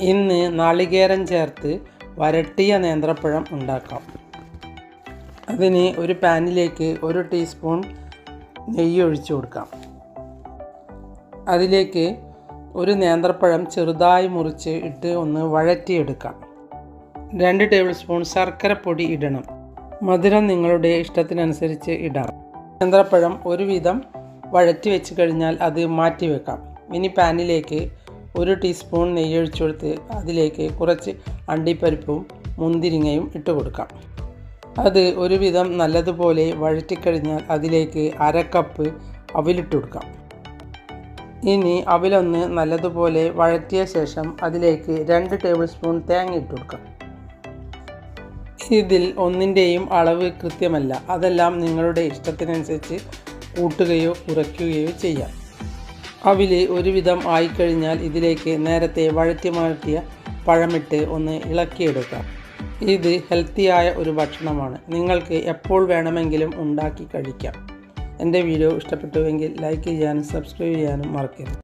ഇന്ന് നാളികേരം ചേർത്ത് വരട്ടിയ നേന്ത്രപ്പഴം ഉണ്ടാക്കാം. അതിന് ഒരു പാനിലേക്ക് ഒരു ടീസ്പൂൺ നെയ്യ് ഒഴിച്ചു കൊടുക്കാം. അതിലേക്ക് ഒരു നേന്ത്രപ്പഴം ചെറുതായി മുറിച്ച് ഇട്ട് ഒന്ന് വഴറ്റിയെടുക്കാം. രണ്ട് ടേബിൾ സ്പൂൺ ശർക്കര പൊടി ഇടണം. മധുരം നിങ്ങളുടെ ഇഷ്ടത്തിനനുസരിച്ച് ഇടാം. നേന്ത്രപ്പഴം ഒരുവിധം വഴറ്റി വെച്ച് കഴിഞ്ഞാൽ അത് മാറ്റി വെക്കാം ഇനി പാനിലേക്ക് ഒരു ടീസ്പൂൺ നെയ്യ് ഒഴിച്ചു കൊടുത്ത് അതിലേക്ക് കുറച്ച് അണ്ടിപ്പരിപ്പും മുന്തിരിങ്ങയും ഇട്ട് കൊടുക്കാം. അത് ഒരുവിധം നല്ലതുപോലെ വഴറ്റിക്കഴിഞ്ഞാൽ അതിലേക്ക് അര കപ്പ് അവിലിട്ട് കൊടുക്കാം. ഇനി അവിലൊന്ന് നല്ലതുപോലെ വഴറ്റിയ ശേഷം അതിലേക്ക് രണ്ട് ടേബിൾ സ്പൂൺ തേങ്ങ ഇട്ട് കൊടുക്കാം. ഇതിൽ ഒന്നിന്റെയും അളവ് കൃത്യമല്ല. അതെല്ലാം നിങ്ങളുടെ ഇഷ്ടത്തിനനുസരിച്ച് കൂട്ടുകയോ കുറയ്ക്കുകയോ ചെയ്യാം. അവിൽ ഒരുവിധം ആയിക്കഴിഞ്ഞാൽ ഇതിലേക്ക് നേരത്തെ വഴറ്റി മാറ്റിയ പഴമിട്ട് ഒന്ന് ഇളക്കിയെടുക്കാം. ഇത് ഹെൽത്തിയായ ഒരു ഭക്ഷണമാണ്. നിങ്ങൾക്ക് എപ്പോൾ വേണമെങ്കിലും ഉണ്ടാക്കി കഴിക്കാം. എന്റെ വീഡിയോ ഇഷ്ടപ്പെട്ടുവെങ്കിൽ ലൈക്ക് ചെയ്യാനും സബ്സ്ക്രൈബ് ചെയ്യാനും മറക്കരുത്.